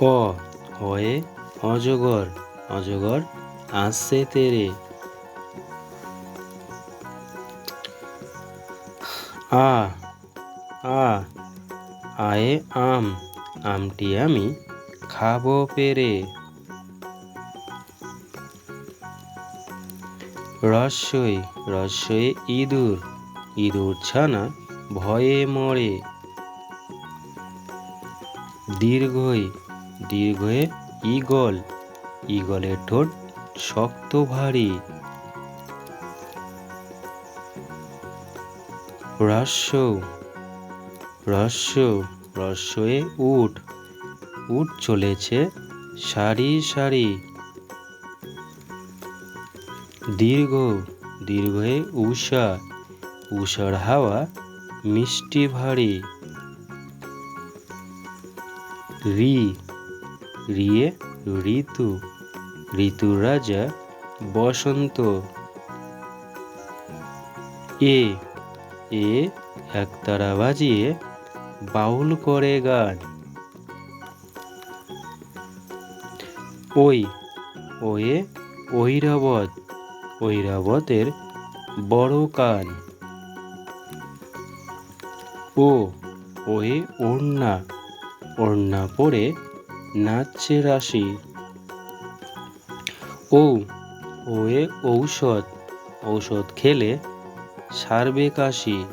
অ হয়ে অজগর অজগর আসছে তেরে। আ আ, আয়ে আম, আমটি আমি খাব পেরে। রস্যই রস্যই ইঁদুর ইঁদুর ছানা ভয়ে মরে। দীর্ঘই দীর্ঘয়ে ঈগল, ঈগলের ঠোঁট শক্ত ভারী। হ্রস্ব হ্রস্ব হ্রস্বয়ে উট উট চলেছে সারি সারি। দীর্ঘ দীর্ঘয়ে উষা, উষার হাওয়া মিষ্টি ভারী। রি রিয়ে ঋতু ঋতু রাজা বসন্ত। এ এ একতারা বাজিয়ে বাউল করে গান। ওই, ওয়ে ঐরাবত, ঐরাবতের বড় কান। ও, ওয়ে ওড়না ওড়না পরে নাচছে রাশি। ও ওয়ে ঔষধ। ঔষধ খেলে সারবে কাশি।